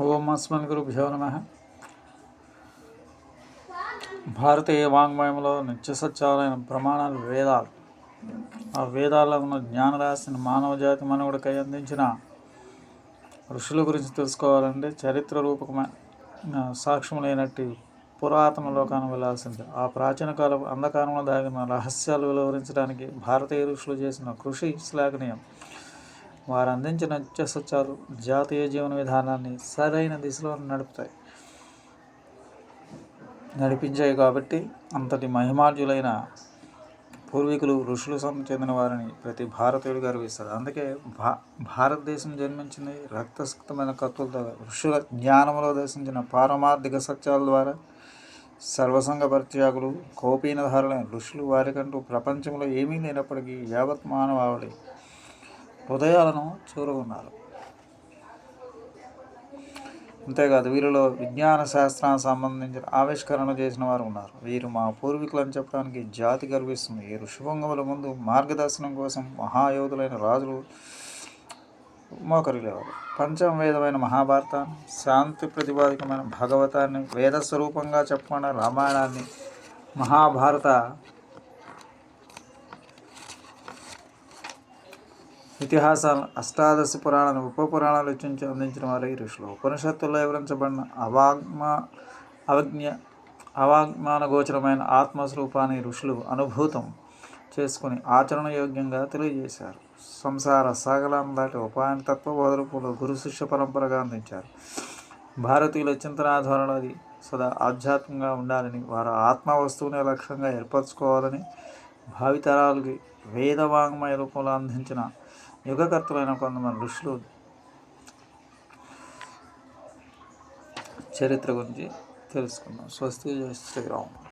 ఓం అస్మన్ గురుభ్యో నమ. భారతీయ వాంగ్మయంలో నిత్య సత్యాలైన ప్రమాణాలు వేదాలు. ఆ వేదాల్లో ఉన్న జ్ఞానరాశిని మానవ జాతి మనుగడకై అందించిన ఋషుల గురించి తెలుసుకోవాలంటే చరిత్ర రూపకమైన సాక్ష్యములైనట్టు పురాతన లోకాన్ని వెళ్ళాల్సిందే ఆ ప్రాచీన కాలం అంధకారంలో దాగిన రహస్యాలు వివరించడానికి భారతీయ ఋషులు చేసిన కృషి శ్లాఘనీయం. వారు అందించిన నిత్య సత్యాలు జాతీయ జీవన విధానాన్ని సరైన దిశలో నడుపుతాయి. నడిపించాయి కాబట్టి అంతటి మహిమార్జులైన పూర్వీకులు ఋషులు సం- చెందిన వారిని ప్రతి భారతీయుడు గర్విస్తారు. అందుకే భా భారతదేశం జన్మించింది రక్తసిక్తమైన కత్తులతో ఋషుల జ్ఞానంలో దర్శించిన పారమార్థిక సత్యాల ద్వారా సర్వసంగ పరిత్యాగులు కోపీనధారులైన ఋషులు వారికంటూ ప్రపంచంలో ఏమీ లేనప్పటికీ యావత్ మానవాళి హృదయాలను చూరుకున్నారు అంతేకాదు వీరిలో విజ్ఞాన శాస్త్రానికి సంబంధించిన ఆవిష్కరణలు చేసిన వారు ఉన్నారు. వీరు మా పూర్వీకులు అని చెప్పడానికి జాతి గర్విస్తుంది. ఈ శుభంగముల ముందు మార్గదర్శనం కోసం మహాయోధులైన రాజులు మోకరిలేవారు. పంచమవేదమైన మహాభారతాన్ని శాంతి ప్రతిపాదికమైన భగవతాన్ని వేద స్వరూపంగా చెప్పకుండా రామాయణాన్ని మహాభారత ఇతిహాసాలను అష్టాదశ పురాణాలు ఉప పురాణాలు రచించి అందించిన వారే ఈ ఋషులు. ఉపనిషత్తుల్లో వివరించబడిన అవాగ్మ అవజ్ఞ అవాగ్మాన గోచరమైన ఆత్మస్వరూపాన్ని ఋషులు అనుభూతం చేసుకుని ఆచరణ యోగ్యంగా తెలియజేశారు. సంసార సాగలం దాటి ఉపాయన తత్వబోధ రూపంలో గురు శిష్య పరంపరగా అందించారు. భారతీయుల చింతనా ధోరణి అది సదా ఆధ్యాత్మికంగా ఉండాలని వారు ఆత్మ వస్తువుని లక్ష్యంగా ఏర్పరచుకోవాలని భావితరాలకి వేదవాంగ్మయ రూపంలో అందించిన యుగకర్తలైన కొంతమంది ఋషులు చరిత్ర గురించి తెలుసుకుందాం. స్వస్తి జై శ్రీరామ్.